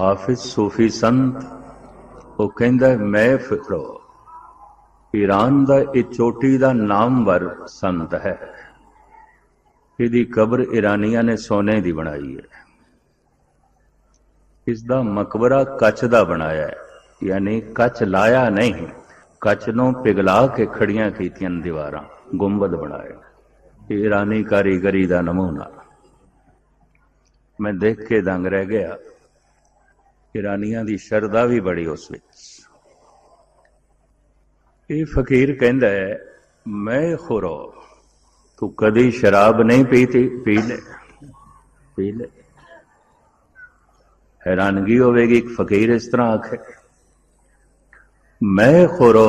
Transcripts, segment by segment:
ਹਾਫਿਜ਼ ਸੂਫੀ ਸੰਤ, ਉਹ ਕਹਿੰਦਾ, ਮੈਂ ਫਿਕਰੋ, ਈਰਾਨ ਦਾ ਇਹ ਚੋਟੀ ਦਾ ਨਾਮਵਰ ਸੰਤ ਹੈ। ਇਹਦੀ ਕਬਰ ਇਰਾਨੀਆਂ ਨੇ ਸੋਨੇ ਦੀ ਬਣਾਈ ਹੈ। ਇਸ ਦਾ ਮਕਬਰਾ ਕੱਚ ਦਾ ਬਣਾਇਆ ਹੈ, ਯਾਨੀ ਕੱਚ ਲਾਇਆ ਨਹੀਂ, ਕੱਚ ਨੂੰ ਪਿਘਲਾ ਕੇ ਖੜੀਆਂ ਕੀਤੀਆਂ ਦੀਵਾਰਾਂ, ਗੁੰਬਦ ਬਣਾਇਆ ਇਹ ਇਰਾਨੀ ਕਾਰੀਗਰੀ ਦਾ ਨਮੂਨਾ। ਮੈਂ ਦੇਖ ਕੇ ਦੰਗ ਰਹਿ ਗਿਆ। ਇਰਾਨੀਆਂ ਦੀ ਸ਼ਰਧਾ ਵੀ ਬੜੀ ਉਸ ਵਿੱਚ। ਇਹ ਫਕੀਰ ਕਹਿੰਦਾ ਹੈ, ਮੈਂ ਖੁਰੋ, ਤੂੰ ਕਦੀ ਸ਼ਰਾਬ ਨਹੀਂ ਪੀਤੀ, ਪੀ ਲੈ ਪੀ ਲੈ। ਹੈਰਾਨਗੀ ਹੋਵੇਗੀ ਇੱਕ ਫਕੀਰ ਇਸ ਤਰ੍ਹਾਂ ਆਖੇ। ਮੈਂ ਖੁਰੋ,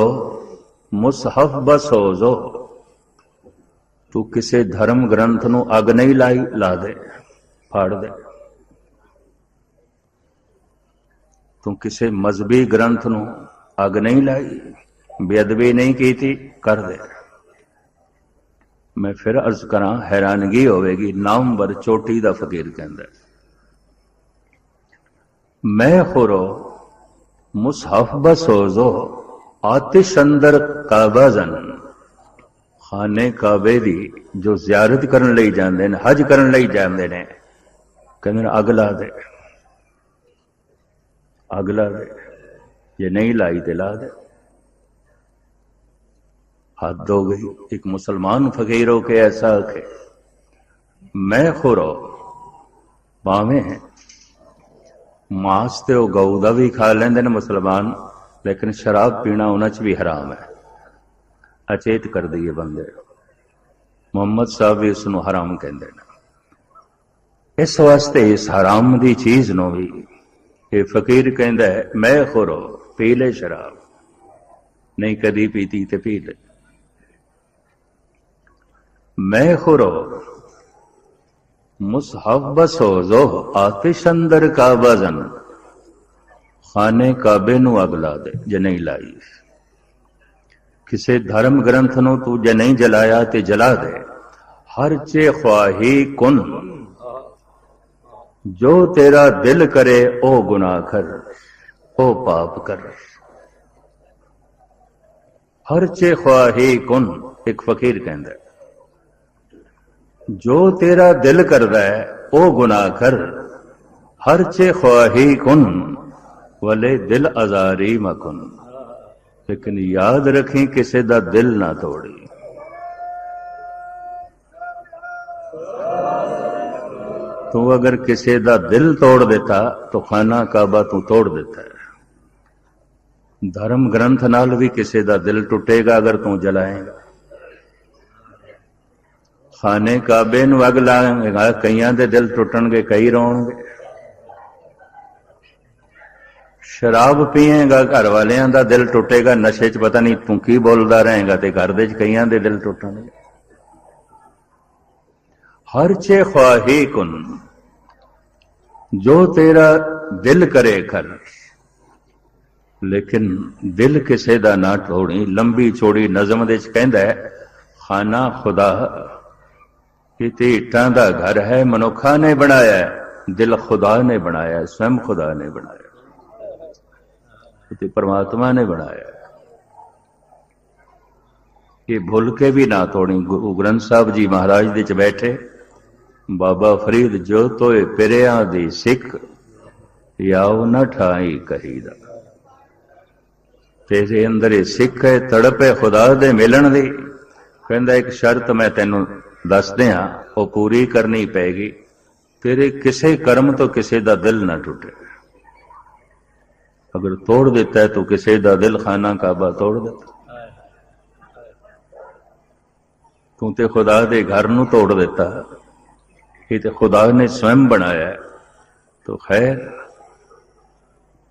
ਮੁਸਹਫ ਬਸੋਜ਼ੋ, ਤੂੰ ਕਿਸੇ ਧਰਮ ਗ੍ਰੰਥ ਨੂੰ ਅਗ ਨਹੀਂ ਲਾਈ, ਲਾ ਦੇ, ਫਾੜ ਦੇ। ਤੂੰ ਕਿਸੇ ਮਜ਼ਬੀ ਗ੍ਰੰਥ ਨੂੰ ਅਗ ਨਹੀਂ ਲਾਈ, ਬੇਅਦਬੀ ਨਹੀਂ ਕੀਤੀ, ਕਰ ਦੇ। ਮੈਂ ਫਿਰ ਅਰਜ਼ ਕਰਾਂ, ਹੈਰਾਨਗੀ ਹੋਵੇਗੀ, ਨਾਮਵਰ ਚੋਟੀ ਦਾ ਫਕੀਰ ਕਹਿੰਦਾ ਮੈਂ ਖੁਰੋ, ਮੁਸਹਫ ਬਸੋਜ਼ੋ ਆਤਿਸ਼ ਅੰਦਰ ਕਾਬਾਜ਼ਨ ਖਾਨੇ ਕਾਬੇ ਦੀ ਜੋ ਜ਼ਿਆਰਤ ਕਰਨ ਲਈ ਜਾਂਦੇ ਨੇ, ਹਜ ਕਰਨ ਲਈ ਜਾਂਦੇ ਨੇ, ਕਹਿੰਦੇ ਨੇ ਅੱਗ ਲਾ ਦੇ। ਅੱਗ ਲਾ ਦੇ। ਜੇ ਨਹੀਂ ਲਾਈ ਤੇ ਲਾ ਦੇ। ਹੱਦ ਹੋ ਗਈ। ਇੱਕ ਮੁਸਲਮਾਨ ਫਕੀਰ ਹੋ ਕੇ ਐਸਾ ਆਖੇ, ਮੈਂ ਖੁਰੋ ਬਾਵੇਂ ਹੈ। ਮਾਸ ਤੇ ਉਹ ਗਊ ਦਾ ਵੀ ਖਾ ਲੈਂਦੇ ਨੇ ਮੁਸਲਮਾਨ, ਲੇਕਿਨ ਸ਼ਰਾਬ ਪੀਣਾ ਉਹਨਾਂ 'ਚ ਵੀ ਹਰਾਮ ਹੈ। ਅਚੇਤ ਕਰ ਦਈਏ ਬੰਦੇ ਮੁਹੰਮਦ ਸਾਹਿਬ ਵੀ ਇਸ ਨੂੰ ਹਰਾਮ ਕਹਿੰਦੇ ਨੇ। ਇਸ ਵਾਸਤੇ ਇਸ ਹਰਾਮ ਦੀ ਚੀਜ਼ ਨੂੰ ਵੀ ਇਹ ਫਕੀਰ ਕਹਿੰਦਾ ਹੈ ਮੈਂ ਖੁਰੋ ਪੀ ਲੈ ਸ਼ਰਾਬ ਨਹੀਂ ਕਦੀ ਪੀਤੀ ਤੇ ਪੀ ਲੈ ਮੈਂ ਖੁਰੋ ਮੁਸਹਫ ਬਸੋਜ਼ੋ ਆਤਿਸ਼ ਅੰਦਰ ਕਾਬਜ਼ਨ ਖਾਨੇ ਕਾਬੇ ਨੂੰ ਅਗ ਲਾ ਦੇ ਜੇ ਨਹੀਂ ਲਾਈ ਕਿਸੇ ਧਰਮ ਗ੍ਰੰਥ ਨੂੰ ਤੂੰ ਜੇ ਨਹੀਂ ਜਲਾਇਆ ਤੇ ਜਲਾ ਦੇ ਹਰ ਚੇ ਖਵਾਹੀ ਕੁਨ ਜੋ ਤੇਰਾ ਦਿਲ ਕਰੇ ਉਹ ਗੁਨਾਹ ਕਰ ਉਹ ਪਾਪ ਕਰ ਹਰ ਚੇ ਖਵਾਹੀ ਕੁਨ ਇੱਕ ਫਕੀਰ ਕਹਿੰਦਾ ਹੈ, ਜੋ ਤੇਰਾ ਦਿਲ ਕਰਦਾ ਹੈ ਉਹ ਗੁਨਾਹ ਕਰ ਹਰ ਚੇ ਖਵਾਹੀ ਕੁਨ ਵਲੇ ਦਿਲ ਅਜ਼ਾਰੀ ਮਕੁਨ ਲੇਕਿਨ ਯਾਦ ਰੱਖੀ ਕਿਸੇ ਦਾ ਦਿਲ ਨਾ ਤੂੰ ਅਗਰ ਕਿਸੇ ਦਾ ਦਿਲ ਤੋੜ ਦਿੱਤਾ, ਤਾਂ ਖਾਨਾ ਕਾਬਾ ਤੂੰ ਤੋੜ ਦਿੱਤਾ ਹੈ। ਧਰਮ ਗ੍ਰੰਥ ਨਾਲ ਵੀ ਕਿਸੇ ਦਾ ਦਿਲ ਟੁੱਟੇਗਾ ਅਗਰ ਤੂੰ ਜਲਾਏਗਾ। ਖਾਨੇ ਕਾਬੇ ਨੂੰ ਅਗ ਲਾਏਗਾ, ਕਈਆਂ ਦੇ ਦਿਲ ਟੁੱਟਣਗੇ, ਕਈ ਰੋਣਗੇ। ਸ਼ਰਾਬ ਪੀਏਗਾ, ਘਰ ਵਾਲਿਆਂ ਦਾ ਦਿਲ ਟੁੱਟੇਗਾ, ਨਸ਼ੇ 'ਚ ਪਤਾ ਨਹੀਂ ਤੂੰ ਕੀ ਬੋਲਦਾ ਰਹੇਗਾ ਤੇ ਘਰ ਦੇ 'ਚ ਕਈਆਂ ਦੇ ਦਿਲ ਟੁੱਟਣਗੇ। ਹਰ ਚੇ ਖਵਾਹੀ ਕੁਨ, ਜੋ ਤੇਰਾ ਦਿਲ ਕਰੇ ਕਰ ਲੇਕਿਨ ਦਿਲ ਕਿਸੇ ਦਾ ਨਾ ਤੋੜੀ ਲੰਬੀ ਚੋੜੀ ਨਜ਼ਮ ਦੇ ਚ ਕਹਿੰਦਾ ਹੈ, ਖਾਨਾ ਖੁਦਾ, ਕਿਤੇ ਇੱਟਾਂ ਦਾ ਘਰ ਹੈ, ਮਨੁੱਖਾਂ ਨੇ ਬਣਾਇਆ ਦਿਲ ਖੁਦਾ ਨੇ ਬਣਾਇਆ ਸਵੈਮ ਖੁਦਾ ਨੇ ਬਣਾਇਆ ਤੇ ਪਰਮਾਤਮਾ ਨੇ ਬਣਾਇਆ ਹੈ। ਇਹ ਭੁੱਲ ਕੇ ਵੀ ਨਾ ਤੋੜੀ ਗੁਰੂ ਗ੍ਰੰਥ ਸਾਹਿਬ ਜੀ ਮਹਾਰਾਜ ਦੇ ਚ ਬੈਠੇ ਬਾਬਾ ਫਰੀਦ ਜੋ ਤੋਏ ਪਿਰਿਆਂ ਦੀ ਸਿੱਖ, ਯਾਉ ਨ ਠਾਈ ਕਹੀਦਾ ਤੇਰੇ ਅੰਦਰ ਇਹ ਸਿੱਖ ਹੈ, ਤੜਪ ਹੈ ਖੁਦਾ ਦੇ ਮਿਲਣ ਦੀ। ਕਹਿੰਦਾ, ਇੱਕ ਸ਼ਰਤ ਮੈਂ ਤੈਨੂੰ ਦੱਸ ਦਿਆਂ, ਉਹ ਪੂਰੀ ਕਰਨੀ ਪੈਗੀ। ਤੇਰੇ ਕਿਸੇ ਕਰਮ ਤੋਂ ਕਿਸੇ ਦਾ ਦਿਲ ਨਾ ਟੁੱਟੇ। ਅਗਰ ਤੋੜ ਦਿੱਤਾ ਹੈ, ਤੂੰ ਕਿਸੇ ਦਾ ਦਿਲ ਖਾਨਾ ਕਾਬਾ ਤੋੜ ਦਿੱਤਾ। ਤੂੰ ਤੇ ਖੁਦਾ ਦੇ ਘਰ ਨੂੰ ਤੋੜ ਦਿੱਤਾ। ਇਹ ਤੇ ਖੁਦਾ ਨੇ ਸਵੈਮ ਬਣਾਇਆ ਹੈ ਤੋ ਖੈਰ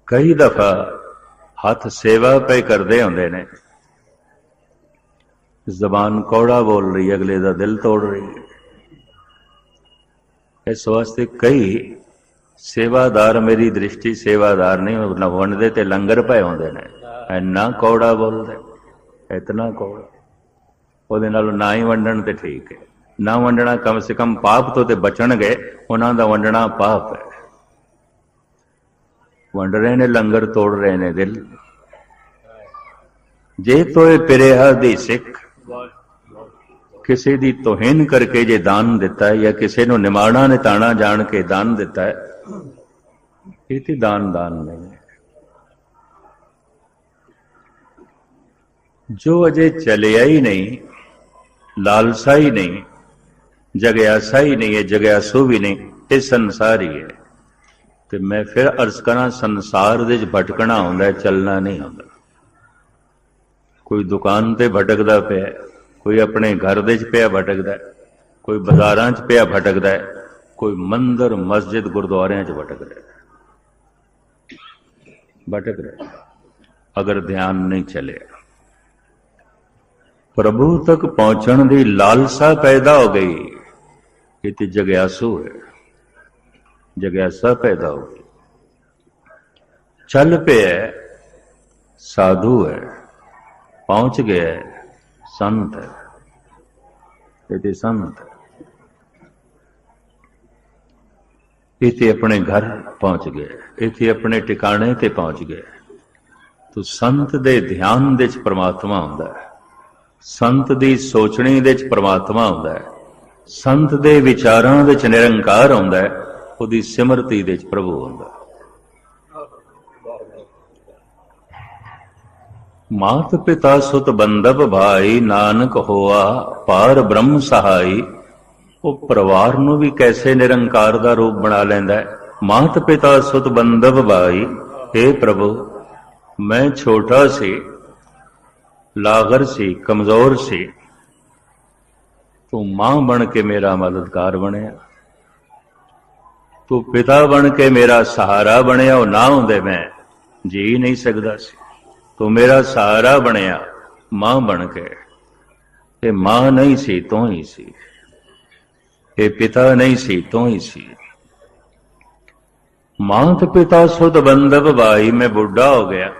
ਕਈ ਦਫਾ ਹੱਥ ਸੇਵਾ ਪਏ ਕਰਦੇ ਹੁੰਦੇ ਨੇ ਜ਼ਬਾਨ ਕੌੜਾ ਬੋਲ ਰਹੀ ਹੈ, ਅਗਲੇ ਦਾ ਦਿਲ ਤੋੜ ਰਹੀ ਹੈ ਇਸ ਵਾਸਤੇ ਕਈ ਸੇਵਾਦਾਰ ਮੇਰੀ ਦ੍ਰਿਸ਼ਟੀ ਸੇਵਾਦਾਰ ਨਹੀਂ ਉਹ ਵੰਡਦੇ ਤੇ ਲੰਗਰ ਪਏ ਹੁੰਦੇ ਨੇ ਇੰਨਾ ਕੌੜਾ ਬੋਲਦੇ ਇਤਨਾ ਕੌੜਾ ਉਹਦੇ ਨਾਲ ਨਾ ਹੀ ਵੰਡਣ ਤੇ ਠੀਕ ਹੈ ਨਾ ਵੰਡਣਾ ਕਮ ਸੇ ਕਮ ਪਾਪ ਤੋਂ ਤੇ ਬਚਣਗੇ ਉਹਨਾਂ ਦਾ ਵੰਡਣਾ ਪਾਪ ਹੈ। ਵੰਡ ਰਹੇ ਨੇ, ਲੰਗਰ ਤੋੜ ਰਹੇ ਨੇ ਦਿਲ। ਜੇ ਤੋਏ ਪਿਰਿਆ ਦੀ ਸਿੱਖ, ਕਿਸੇ ਦੀ ਤੋਹਿਨ ਕਰਕੇ ਜੇ ਦਾਨ ਦਿੱਤਾ ਹੈ ਜਾਂ ਕਿਸੇ ਨੂੰ ਨਿਮਾਣਾ ਨਿਤਾਣਾ ਜਾਣ ਕੇ ਦਾਨ ਦਿੱਤਾ ਹੈ, ਇਹ ਤੇ ਦਾਨ ਦਾਨ ਨਹੀਂ ਹੈ। ਜੋ ਅਜੇ ਚਲਿਆ ਹੀ ਨਹੀਂ, ਲਾਲਸਾ ਹੀ ਨਹੀਂ ਜਗਿਆਸਾ ਹੀ ਨਹੀਂ ਹੈ ਜਗਿਆਸੂ ਵੀ ਨਹੀਂ ਇਹ ਸੰਸਾਰ ਹੀ ਹੈ। ਤੇ ਮੈਂ ਫਿਰ ਅਰਜ਼ ਕਰਾਂ, ਸੰਸਾਰ ਦੇ ਵਿੱਚ ਭਟਕਣਾ ਹੁੰਦਾ ਚੱਲਣਾ ਨਹੀਂ ਹੁੰਦਾ ਕੋਈ ਦੁਕਾਨ ਤੇ ਭਟਕਦਾ ਪਿਆ ਕੋਈ ਆਪਣੇ ਘਰ ਦੇ ਵਿੱਚ ਪਿਆ ਭਟਕਦਾ ਕੋਈ ਬਾਜ਼ਾਰਾਂ 'ਚ ਪਿਆ ਭਟਕਦਾ ਕੋਈ ਮੰਦਰ, ਮਸਜਿਦ, ਗੁਰਦੁਆਰਿਆਂ 'ਚ ਭਟਕਦਾ ਭਟਕ ਰਿਹਾ ਅਗਰ ਧਿਆਨ ਨਹੀਂ ਚੱਲਿਆ। ਪ੍ਰਭੂ ਤੱਕ ਪਹੁੰਚਣ ਦੀ ਲਾਲਸਾ ਪੈਦਾ ਹੋ ਗਈ। ਇਹ ਤੇ ਜਗਿਆਸੂ ਹੈ ਜਗਿਆਸਾ ਪੈਦਾ ਹੋ ਚੱਲ ਪਿਆ ਸਾਧੂ ਹੈ, ਪਹੁੰਚ ਗਿਆ ਸੰਤ ਹੈ ਇਹ ਤੇ ਸੰਤ ਹੈ। ਇਥੇ ਆਪਣੇ ਘਰ ਪਹੁੰਚ ਗਏ ਇੱਥੇ ਆਪਣੇ ਟਿਕਾਣੇ ਤੇ ਪਹੁੰਚ ਗਏ ਤੋ ਸੰਤ ਦੇ ਧਿਆਨ ਦੇ ਵਿੱਚ ਪ੍ਰਮਾਤਮਾ ਹੁੰਦਾ ਹੈ, ਸੰਤ ਦੀ ਸੋਚਣੀ ਦੇ ਵਿੱਚ ਪ੍ਰਮਾਤਮਾ ਹੁੰਦਾ ਹੈ। ਸੰਤ ਦੇ ਵਿਚਾਰਾਂ ਵਿੱਚ ਨਿਰੰਕਾਰ ਆਉਂਦਾ ਹੈ, ਉਹਦੀ ਸਿਮਰਤੀ ਦੇ ਵਿੱਚ ਪ੍ਰਭੂ ਆਉਂਦਾ ਮਾਤ ਪਿਤਾ ਸੁਤ ਬੰਦਪ ਭਾਈ, ਨਾਨਕ ਹੋਆ ਪਾਰ ਬ੍ਰਹਮ ਸਹਾਈ। ਉਹ ਪਰਿਵਾਰ ਨੂੰ ਵੀ ਕੈਸੇ ਨਿਰੰਕਾਰ ਦਾ ਰੂਪ ਬਣਾ ਲੈਂਦਾ ਹੈ? ਮਾਤ ਪਿਤਾ ਸੁਤ ਬੰਦਪ ਭਾਈ हे ਪ੍ਰਭੂ, ਮੈਂ ਛੋਟਾ ਸੀ, ਲਾਗਰ ਸੀ, ਕਮਜ਼ੋਰ ਸੀ। ਤੂੰ ਮਾਂ ਬਣ ਕੇ ਮੇਰਾ ਮਦਦਗਾਰ ਬਣਿਆ। ਤੂੰ ਪਿਤਾ ਬਣ ਕੇ ਮੇਰਾ ਸਹਾਰਾ ਬਣਿਆ, ਉਹ ਨਾ ਹੁੰਦੇ ਮੈਂ ਜੀ ਨਹੀਂ ਸਕਦਾ ਸੀ। ਤੂੰ ਮੇਰਾ ਸਹਾਰਾ ਬਣਿਆ, ਮਾਂ ਬਣ ਕੇ। ਇਹ ਮਾਂ ਨਹੀਂ ਸੀ, ਤੂੰ ਹੀ ਸੀ। ਇਹ ਪਿਤਾ ਨਹੀਂ ਸੀ, ਤੂੰ ਹੀ ਸੀ। ਮਾਂ ਤੇ ਪਿਤਾ ਸੁਧ ਬੰਦਬ ਭਾਈ ਮੈਂ ਬੁੱਢਾ ਹੋ ਗਿਆ,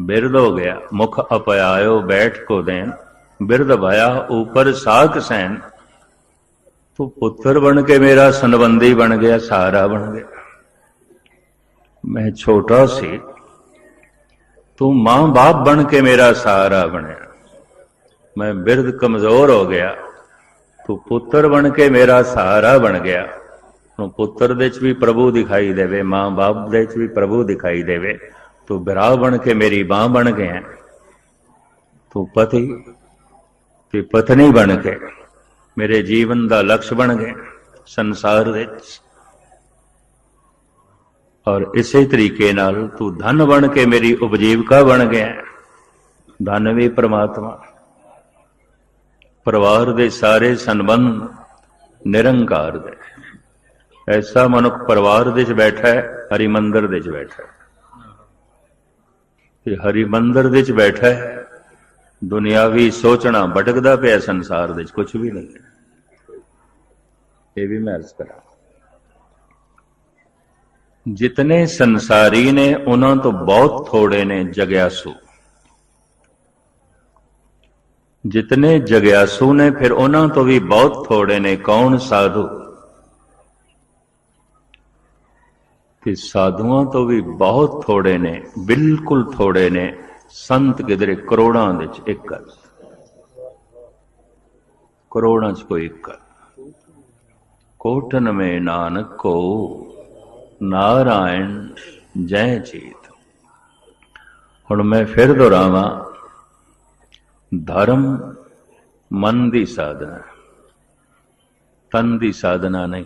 ਬਿਰਧ ਹੋ ਗਿਆ, ਮੁਖ ਅਪਿਆਇਓ ਬੈਠ ਕੋ ਦੇਣ। ਬਿਰਧ ਭਇਆ ਉਪਰ ਸਾਖ ਸੈਨ। ਤੂੰ ਪੁੱਤਰ ਬਣ ਕੇ ਮੇਰਾ ਸੰਬੰਧੀ ਬਣ ਗਿਆ ਸਹਾਰਾ ਬਣ ਗਿਆ। ਮੈਂ ਛੋਟਾ ਸੀ। ਤੂੰ ਮਾਂ ਬਾਪ ਬਣ ਕੇ ਮੇਰਾ ਸਹਾਰਾ ਬਣਿਆ। ਮੈਂ ਬਿਰਧ ਕਮਜ਼ੋਰ ਹੋ ਗਿਆ। ਤੂੰ ਪੁੱਤਰ ਬਣ ਕੇ ਮੇਰਾ ਸਹਾਰਾ ਬਣ ਗਿਆ। ਤੂੰ ਪੁੱਤਰ ਦੇ ਚ ਵੀ ਪ੍ਰਭੂ ਦਿਖਾਈ ਦੇਵੇ, ਮਾਂ ਬਾਪ ਦੇ ਚ ਵੀ ਪ੍ਰਭੂ ਦਿਖਾਈ ਦੇਵੇ। ਤੂੰ ਬਿਰਾ ਬਣ ਕੇ ਮੇਰੀ ਬਾਹ ਬਣ ਗਿਆ। ਤੂੰ ਪਤੀ ਤੇ ਪਤਨੀ ਬਣ ਕੇ, ਮੇਰੇ ਜੀਵਨ ਦਾ ਲਕਸ਼ ਬਣ ਗਏ ਸੰਸਾਰ ਵਿੱਚ। ਔਰ ਇਸੇ ਤਰੀਕੇ ਨਾਲ ਤੂੰ ਧਨ ਬਣ ਕੇ ਮੇਰੀ ਉਪਜੀਵਕਾ ਬਣ ਗਿਆ। ਧਨ ਵੀ ਪ੍ਰਮਾਤਮਾ। ਪਰਿਵਾਰ ਦੇ ਸਾਰੇ ਸੰਬੰਧ ਨਿਰੰਕਾਰ ਦੇ। ਐਸਾ ਮਨੁੱਖ ਪਰਿਵਾਰ ਦੇ ਵਿੱਚ ਬੈਠਾ ਹੈ ਹਰੀ ਮੰਦਰ ਦੇ ਵਿੱਚ ਬੈਠਾ ਹੈ। ਤੇ ਹਰੀ ਮੰਦਰ ਦੇ ਵਿੱਚ ਬੈਠਾ ਹੈ ਦੁਨਿਆਵੀ ਸੋਚਣਾ ਭਟਕਦਾ ਪਿਆ ਸੰਸਾਰ ਦੇ ਵਿੱਚ ਕੁਝ ਵੀ ਨਹੀਂ ਇਹ ਵੀ ਮੈਂ ਅਰਜ਼ ਕਰਾਂ। ਜਿਤਨੇ ਸੰਸਾਰੀ ਨੇ, ਉਹਨਾਂ ਤੋਂ ਬਹੁਤ ਥੋੜੇ ਨੇ ਜਗਿਆਸੂ। ਜਿਤਨੇ ਜਗਿਆਸੂ ਨੇ, ਫਿਰ ਉਹਨਾਂ ਤੋਂ ਵੀ ਬਹੁਤ ਥੋੜੇ ਨੇ ਕੌਣ ਸਾਧੂ? ਤੇ ਸਾਧੂਆਂ ਤੋਂ ਵੀ ਬਹੁਤ ਥੋੜੇ ਨੇ, ਬਿਲਕੁਲ ਥੋੜੇ ਨੇ ਸੰਤ ਕਿਦਰੇ ਕਰੋੜਾਂ ਵਿੱਚ ਇੱਕ ਹੈ। ਕਰੋੜਾਂ ਚ ਕੋਈ ਇੱਕ ਹੈ। ਕੋਟਨ ਮੇ ਨਾਨਕ ਕੋ ਨਾਰਾਇਣ ਜੈ ਚੀਤ ਹੁਣ ਮੈਂ ਫਿਰ ਦੁਹਰਾਵਾਂ, ਧਰਮ ਮਨ ਦੀ ਸਾਧਨਾ ਤਨ ਦੀ ਸਾਧਨਾ ਨਹੀਂ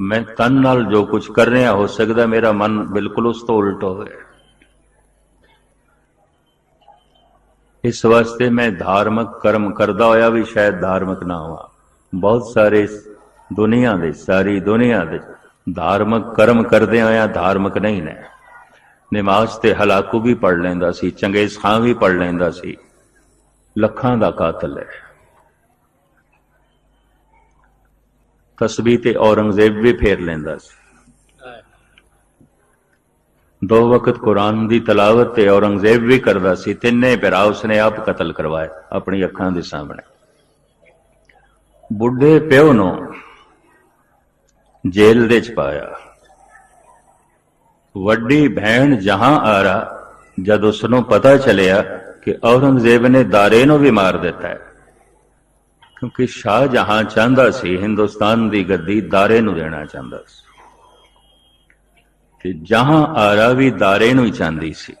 ਮੈਂ ਤਨ ਨਾਲ ਜੋ ਕੁਝ ਕਰ ਰਿਹਾ, ਹੋ ਸਕਦਾ ਮੇਰਾ ਮਨ ਬਿਲਕੁਲ ਉਸ ਤੋਂ ਉਲਟ ਹੋਵੇ ਇਸ ਵਾਸਤੇ ਮੈਂ ਧਾਰਮਿਕ ਕਰਮ ਕਰਦਾ ਹੋਇਆ ਵੀ ਸ਼ਾਇਦ ਧਾਰਮਿਕ ਨਾ ਹੋਵਾਂ। ਬਹੁਤ ਸਾਰੇ ਦੁਨੀਆ ਦੇ, ਸਾਰੀ ਦੁਨੀਆ ਦੇ ਧਾਰਮਿਕ ਕਰਮ ਕਰਦੇ ਹੋਇਆ ਧਾਰਮਿਕ ਨਹੀਂ ਨੇ। ਨਮਾਜ਼ ਤੇ ਹਲਾਕੂ ਵੀ ਪੜ ਲੈਂਦਾ ਸੀ, ਚੰਗੇਜ਼ ਖਾਨ ਵੀ ਪੜ ਲੈਂਦਾ ਸੀ। ਲੱਖਾਂ ਦਾ ਕਾਤਲ ਹੈ। ਤਸਬੀਹ ਤੇ ਔਰੰਗਜ਼ੇਬ ਵੀ ਫੇਰ ਲੈਂਦਾ ਸੀ। ਦੋ ਵਕਤ ਕੁਰਾਨ ਦੀ ਤਲਾਵਤ ਤੇ ਔਰੰਗਜ਼ੇਬ ਵੀ ਕਰਦਾ ਸੀ, ਤਿੰਨੇ ਭਰਾ ਉਸਨੇ ਆਪ ਕਤਲ ਕਰਵਾਏ ਆਪਣੀ ਅੱਖਾਂ ਦੇ ਸਾਹਮਣੇ। ਬੁੱਢੇ ਪਿਓ ਨੂੰ ਜੇਲ੍ਹ ਦੇ ਚ ਪਾਇਆ। ਵੱਡੀ ਭੈਣ ਜਹਾਂ ਆਰਾ, ਜਦ ਉਸ ਨੂੰ ਪਤਾ ਚੱਲਿਆ ਕਿ ਔਰੰਗਜ਼ੇਬ ਨੇ ਦਾਰੇ ਨੂੰ ਵੀ ਮਾਰ ਦਿੱਤਾ ਹੈ, ਕਿਉਂਕਿ ਸ਼ਾਹ ਜਹਾਂ ਚਾਹੁੰਦਾ ਸੀ ਹਿੰਦੁਸਤਾਨ ਦੀ ਗੱਦੀ ਦਾਰੇ ਨੂੰ ਦੇਣਾ ਚਾਹੁੰਦਾ ਸੀ। ਤੇ ਜਹਾਂ ਆਰਾ ਵੀ ਦਾਰੇ ਨੂੰ ਹੀ ਚਾਹੁੰਦੀ ਸੀ।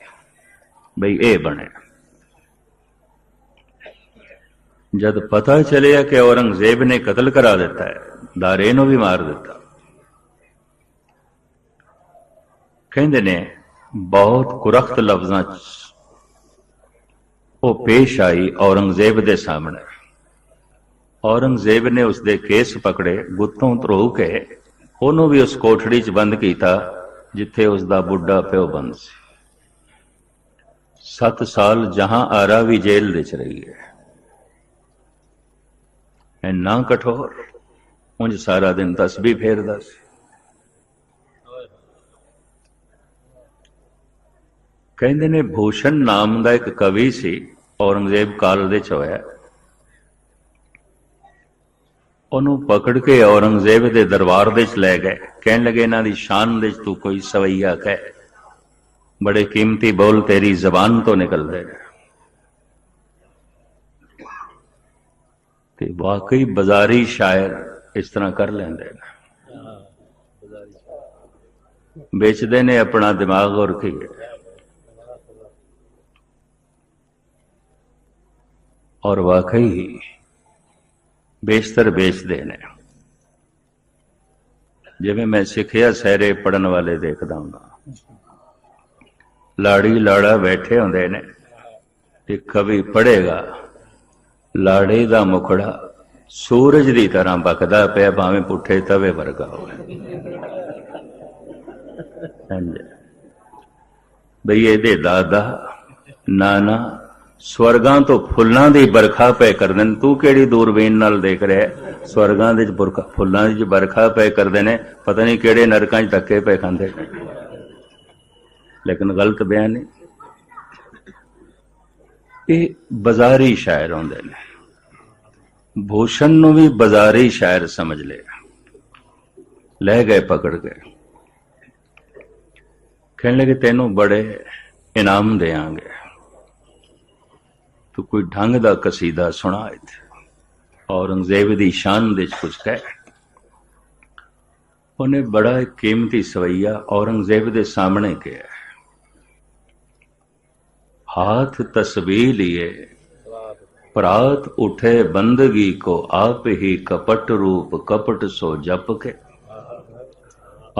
ਬਈ ਇਹ ਬਣੇ। ਜਦ ਪਤਾ ਚੱਲਿਆ ਕਿ ਔਰੰਗਜ਼ੇਬ ਨੇ ਕਤਲ ਕਰਾ ਦਿੱਤਾ ਹੈ, ਦਾਰੇ ਨੂੰ ਵੀ ਮਾਰ ਦਿੱਤਾ। ਕਹਿੰਦੇ ਨੇ, ਬਹੁਤ ਕੁਰਖਤ ਲਫ਼ਜ਼ਾਂ 'ਚ ਉਹ ਪੇਸ਼ ਆਈ ਔਰੰਗਜ਼ੇਬ ਦੇ ਸਾਹਮਣੇ। ਔਰੰਗਜ਼ੇਬ ਨੇ ਉਸ ਦੇ ਕੇਸ ਪਕੜੇ, ਗੁੱਤੋਂ ਧਰੋ ਕੇ ਉਹਨੂੰ ਵੀ ਉਸ ਕੋਠੜੀ 'ਚ ਬੰਦ ਕੀਤਾ ਜਿੱਥੇ ਉਸ ਦਾ ਬੁੱਢਾ ਪਿਓ ਬੰਦ ਸੀ। 7 ਸਾਲ ਜਹਾਂ ਆਰਾ ਵੀ ਜੇਲ੍ਹ ਵਿੱਚ ਰਹੀ ਹੈ। ਇੰਨਾ ਕਠੋਰ, ਉਂਝ ਸਾਰਾ ਦਿਨ ਤਸਬੀਹ ਫੇਰਦਾ ਸੀ। ਕਹਿੰਦੇ ਨੇ, ਭੂਸ਼ਣ ਨਾਮ ਦਾ ਇੱਕ ਕਵੀ ਸੀ, ਔਰੰਗਜ਼ੇਬ ਕਾਲ ਦੇ ਚ ਹੋਇਆ। ਉਹਨੂੰ ਪਕੜ ਕੇ ਔਰੰਗਜ਼ੇਬ ਦੇ ਦਰਬਾਰ ਦੇ ਚ ਲੈ ਗਏ। ਕਹਿਣ ਲੱਗੇ, ਇਹਨਾਂ ਦੀ ਸ਼ਾਨ ਦੇ ਚ ਤੂੰ ਕੋਈ ਸਵਈਆ ਕਹਿ। ਬੜੇ ਕੀਮਤੀ ਬੋਲ ਤੇਰੀ ਜ਼ਬਾਨ ਤੋਂ ਨਿਕਲਦੇ ਨੇ। ਤੇ ਵਾਕਈ ਬਾਜ਼ਾਰੀ ਸ਼ਾਇਰ ਇਸ ਤਰ੍ਹਾਂ ਕਰ ਲੈਂਦੇ ਨੇ। ਵੇਚਦੇ ਨੇ ਆਪਣਾ ਦਿਮਾਗ ਔਰ ਕੀ। ਔਰ ਵਾਕਈ ਹੀ ਬੇਸ਼ਤਰ ਵੇਚਦੇ ਨੇ। ਜਿਵੇਂ ਮੈਂ ਸਿੱਖਿਆ ਸਹਿਰੇ ਪੜਨ ਵਾਲੇ ਦੇਖਦਾ ਹੁੰਦਾ। ਲਾੜੀ ਲਾੜਾ ਬੈਠੇ ਹੁੰਦੇ ਨੇ। ਤੇ ਕਵੀ ਪੜੇਗਾ ਲਾੜੇ ਦਾ ਮੁਖੜਾ ਸੂਰਜ ਦੀ ਤਰ੍ਹਾਂ ਬਕਦਾ ਪਿਆ, ਭਾਵੇਂ ਪੁੱਠੇ ਤਵੇ ਵਰਗਾ ਹੋਵੇ। ਹਾਂਜੀ। ਬਈ ਇਹਦੇ ਦਾਦਾ, ਨਾਨਾ ਸਵਰਗਾਂ ਤੋਂ ਫੁੱਲਾਂ ਦੀ ਵਰਖਾ ਪੈ ਕਰਦੇ ਨੇ ਤੂੰ ਕਿਹੜੀ ਦੂਰਬੀਨ ਨਾਲ ਦੇਖ ਰਿਹਾ ਸਵਰਗਾਂ ਦੇ ਚ ਫੁੱਲਾਂ ਦੀ ਵਰਖਾ ਪੈ ਕਰਦੇ ਨੇ ਪਤਾ ਨਹੀਂ ਕਿਹੜੇ ਨਰਕਾਂ 'ਚ ਧੱਕੇ ਪੈ ਖਾਂਦੇ। ਨੇ ਲੇਕਿਨ ਗਲਤ ਬਿਆਨ ਨਹੀਂ ਇਹ ਬਾਜ਼ਾਰੀ ਸ਼ਾਇਰ ਹੁੰਦੇ ਨੇ। ਭੂਸ਼ਣ ਨੂੰ ਵੀ ਬਾਜ਼ਾਰੀ ਸ਼ਾਇਰ ਸਮਝ ਲਿਆ। ਲੈ ਗਏ, ਪਕੜ ਗਏ। ਕਹਿਣ ਲੱਗੇ, ਤੈਨੂੰ ਬੜੇ ਇਨਾਮ ਦੇਾਂਗੇ ਤੂੰ ਕੋਈ ਢੰਗ ਦਾ ਕਸੀਦਾ ਸੁਣਾ ਇੱਥੇ ਔਰੰਗਜ਼ੇਬ ਦੀ ਸ਼ਾਨ ਦੇ ਚ ਕੁਝ ਕਹਿ ਉਹਨੇ ਬੜਾ ਕੀਮਤੀ ਸਵਈਆ ਔਰੰਗਜ਼ੇਬ ਦੇ ਸਾਹਮਣੇ ਕਿਹਾ हाथ तस्बीह लिए प्रात उठे बंदगी को आप ही कपट रूप कपट सो जप के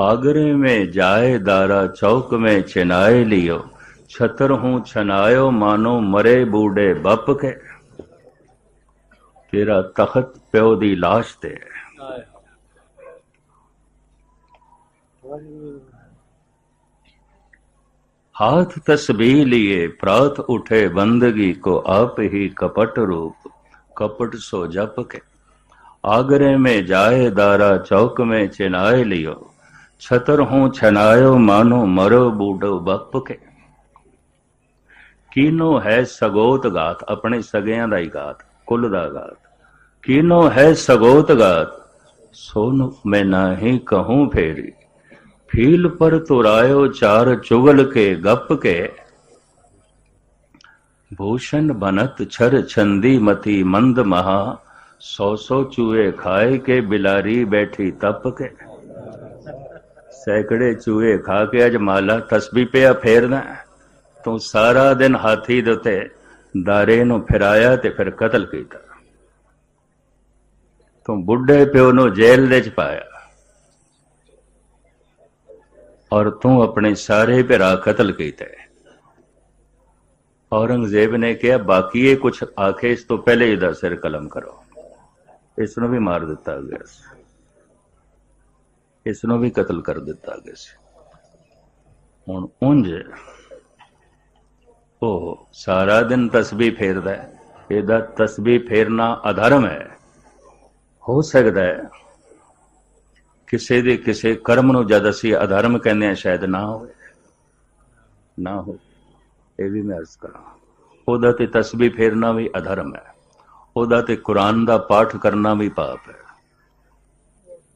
आगरे में जाए दारा चौक में छिनाए लियो چھتر ہوں چھنایو مانو مرے بوڑے بپ کے تیرا تخت پیو دی لاش تے ہاتھ تسبیح لیے پرات اٹھے بندگی کو آپ ہی کپٹ روپ کپٹ سو جپ کے آگرے میں جائے دارا چوک میں چنائے لیو چھتر ہوں چھنایو مانو مرو بوڑو بپ کے ਕੀਨੋ ਹੈ ਸਗੋਤ ਗਾਤ ਆਪਣੇ ਸਗਿਆਂ ਦਾ ਹੀ ਗਾਤ ਕੁੱਲ ਦਾ ਗਾਤ ਕੀਨੋ ਹੈ ਸਗੋਤ ਗਾਤ ਸੋਨ ਮੈਂ ਨਾਹੀ ਕਹੂੰ ਫੇਰੀ ਫੀਲ ਪਰ ਤੁਰਾਇਓ ਚਾਰ ਚੁਗਲ ਕੇ ਗੱਪ ਕੇ भूषण बनत छर छंदी मती मंद महा सौ सौ चूहे खाए के बिलारी बैठी तप के ਸੈਕੜੇ ਚੂਹੇ ਖਾ ਕੇ ਅੱਜ ਮਾਲਾ ਤਸਬੀਹ ਪਿਆ ਫੇਰਦਾ ਤੂੰ ਸਾਰਾ ਦਿਨ ਹਾਥੀ ਦੇ ਉੱਤੇ ਦਾਰੇ ਨੂੰ ਫਿਰਾਇਆ ਤੇ ਫਿਰ ਕਤਲ ਕੀਤਾ। ਤੂੰ ਬੁੱਢੇ ਪਿਓ ਨੂੰ ਜੇਲ੍ਹ ਦੇ ਚ ਪਾਇਆ ਔਰ ਤੂੰ ਆਪਣੇ ਸਾਰੇ ਭਰਾ ਕਤਲ ਕੀਤੇ। ਔਰੰਗਜ਼ੇਬ ਨੇ ਕਿਹਾ, ਬਾਕੀ ਇਹ ਕੁਝ ਆਖੇ, ਇਸ ਤੋਂ ਪਹਿਲੇ ਇਹਦਾ ਸਿਰ ਕਲਮ ਕਰੋ। ਇਸ ਨੂੰ ਵੀ ਮਾਰ ਦਿੱਤਾ ਗਿਆ ਸੀ। ਇਸ ਨੂੰ ਵੀ ਕਤਲ ਕਰ ਦਿੱਤਾ ਗਿਆ ਸੀ। ਹੁਣ ਉਂਝ ਉਹ ਸਾਰਾ ਦਿਨ ਤਸਬੀਹ ਫੇਰਦਾ ਹੈ। ਇਹਦਾ ਤਸਬੀਹ ਫੇਰਨਾ ਅਧਰਮ ਹੈ। ਹੋ ਸਕਦਾ ਹੈ ਕਿਸੇ ਦੇ ਕਿਸੇ ਕਰਮ ਨੂੰ ਜਦ ਅਸੀਂ ਅਧਰਮ ਕਹਿੰਦੇ ਆ ਸ਼ਾਇਦ ਨਾ ਹੋਵੇ। ਨਾ ਹੋ ਇਹ ਵੀ ਮੈਂ ਅਰਜ਼ ਕਰਾਂ। ਉਹਦਾ ਤੇ ਤਸਬੀਹ ਫੇਰਨਾ ਵੀ ਅਧਰਮ ਹੈ। ਉਹਦਾ ਤੇ ਕੁਰਾਨ ਦਾ ਪਾਠ ਕਰਨਾ ਵੀ ਪਾਪ ਹੈ।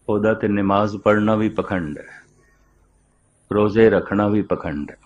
ਉਹਦਾ ਤੇ ਨਮਾਜ਼ ਪੜ੍ਹਨਾ ਵੀ ਪਖੰਡ ਹੈ। ਰੋਜ਼ੇ ਰੱਖਣਾ ਵੀ ਪਖੰਡ ਹੈ।